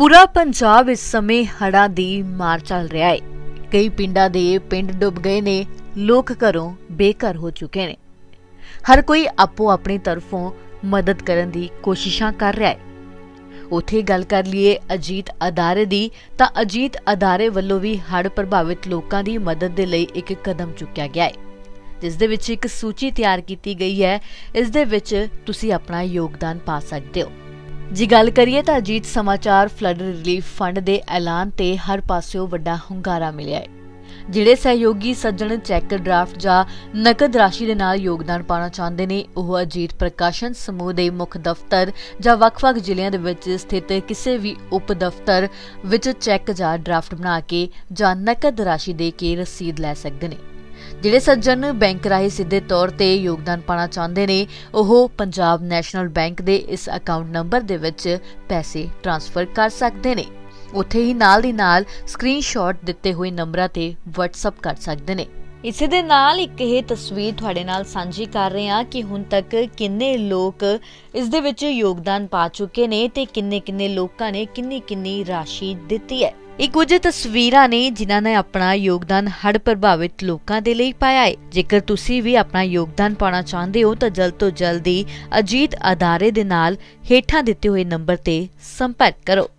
ਪੂਰਾ ਪੰਜਾਬ ਇਸ ਸਮੇਂ ਹੜ੍ਹਾਂ ਦੀ ਮਾਰ ਚੱਲ ਰਿਹਾ ਹੈ। ਕਈ ਪਿੰਡਾਂ ਦੇ ਪਿੰਡ ਡੁੱਬ ਗਏ ਨੇ, ਲੋਕ ਘਰੋਂ ਬੇਘਰ ਹੋ ਚੁੱਕੇ ਨੇ। ਹਰ ਕੋਈ ਆਪੋ ਆਪਣੀ ਤਰਫੋਂ ਮਦਦ ਕਰਨ ਦੀ ਕੋਸ਼ਿਸ਼ਾਂ ਕਰ ਰਿਹਾ ਹੈ। ਉਥੇ ਗੱਲ ਕਰ ਲਈਏ ਅਜੀਤ ਅਦਾਰੇ ਦੀ, ਤਾਂ ਅਜੀਤ ਅਦਾਰੇ ਵੱਲੋਂ ਵੀ ਹੜ੍ਹ ਪ੍ਰਭਾਵਿਤ ਲੋਕਾਂ ਦੀ ਮਦਦ ਦੇ ਲਈ ਇੱਕ ਕਦਮ ਚੁੱਕਿਆ ਗਿਆ ਹੈ। ਜਿਸ ਦੇ ਵਿੱਚ ਇੱਕ ਸੂਚੀ ਤਿਆਰ ਕੀਤੀ ਗਈ ਹੈ। ਇਸ ਦੇ ਵਿੱਚ ਤੁਸੀਂ ਆਪਣਾ ਯੋਗਦਾਨ ਪਾ ਸਕਦੇ ਹੋ। ਜੀ, ਗੱਲ ਕਰੀਏ ਤਾਂ ਅਜੀਤ ਸਮਾਚਾਰ ਫਲੱਡ ਰਿਲੀਫ ਫੰਡ ਦੇ ਐਲਾਨ ਤੇ ਹਰ ਪਾਸਿਓਂ ਵੱਡਾ ਹੁੰਗਾਰਾ ਮਿਲਿਆ ਹੈ ਜਿਹੜੇ ਸਹਿਯੋਗੀ ਸੱਜਣ ਚੈੱਕ ਡਰਾਫਟ ਜਾਂ ਨਕਦ ਰਾਸ਼ੀ ਦੇ ਨਾਲ ਯੋਗਦਾਨ ਪਾਉਣਾ ਚਾਹੁੰਦੇ ਨੇ, ਉਹ ਅਜੀਤ ਪ੍ਰਕਾਸ਼ਨ ਸਮੂਹ ਦੇ ਮੁੱਖ ਦਫ਼ਤਰ ਜਾਂ ਵੱਖ-ਵੱਖ ਜ਼ਿਲ੍ਹਿਆਂ ਦੇ ਵਿੱਚ ਸਥਿਤ ਕਿਸੇ ਵੀ ਉਪ ਦਫ਼ਤਰ ਵਿੱਚ ਚੈੱਕ ਜਾਂ ਡਰਾਫਟ ਬਣਾ ਕੇ ਜਾਂ ਨਕਦ ਰਾਸ਼ੀ ਦੇ ਕੇ ਰਸੀਦ ਲੈ ਸਕਦੇ ਨੇ। ਜਿਹੜੇ ਸੱਜਣ ਬੈਂਕ ਰਾਹੀਂ ਸਿੱਧੇ ਤੌਰ ਤੇ ਯੋਗਦਾਨ ਪਾਉਣਾ ਚਾਹੁੰਦੇ ਨੇ, ਉਹ ਪੰਜਾਬ ਨੈਸ਼ਨਲ ਬੈਂਕ ਦੇ ਇਸ ਅਕਾਊਂਟ ਨੰਬਰ ਦੇ ਵਿੱਚ ਪੈਸੇ ਟ੍ਰਾਂਸਫਰ ਕਰ ਸਕਦੇ ਨੇ। ਉੱਥੇ ਹੀ ਨਾਲ ਦੀ ਨਾਲ ਸਕਰੀਨਸ਼ਾਟ ਦਿੱਤੇ ਹੋਏ ਨੰਬਰਾਂ ਤੇ WhatsApp ਕਰ ਸਕਦੇ ਨੇ। ਇਸੇ ਦੇ ਨਾਲ ਇੱਕ ਇਹ ਤਸਵੀਰ ਤੁਹਾਡੇ ਨਾਲ ਸਾਂਝੀ ਕਰ ਰਹੇ ਹਾਂ ਕਿ ਹੁਣ ਤੱਕ ਕਿੰਨੇ ਲੋਕ ਇਸ ਦੇ ਵਿੱਚ ਯੋਗਦਾਨ ਪਾ ਚੁੱਕੇ ਨੇ ਤੇ ਕਿੰਨੇ ਕਿੰਨੇ ਲੋਕਾਂ ਨੇ ਕਿੰਨੀ ਕਿੰਨੀ ਰਾਸ਼ੀ ਦਿੱਤੀ ਹੈ। ਇਹ ਕੁਝ ਤਸਵੀਰਾਂ ਨੇ ਜਿਨ੍ਹਾਂ ਨੇ ਆਪਣਾ ਯੋਗਦਾਨ ਹੜ ਪ੍ਰਭਾਵਿਤ ਲੋਕਾਂ ਦੇ ਲਈ ਪਾਇਆ ਹੈ। ਜੇਕਰ ਤੁਸੀਂ ਵੀ ਆਪਣਾ ਯੋਗਦਾਨ ਪਾਉਣਾ ਚਾਹੁੰਦੇ ਹੋ ਤਾਂ ਜਲਦ ਤੋਂ ਜਲਦੀ ਅਜੀਤ ਅਦਾਰੇ ਦੇ ਨਾਲ ਹੇਠਾਂ ਦਿੱਤੇ ਹੋਏ ਨੰਬਰ ਤੇ ਸੰਪਰਕ ਕਰੋ।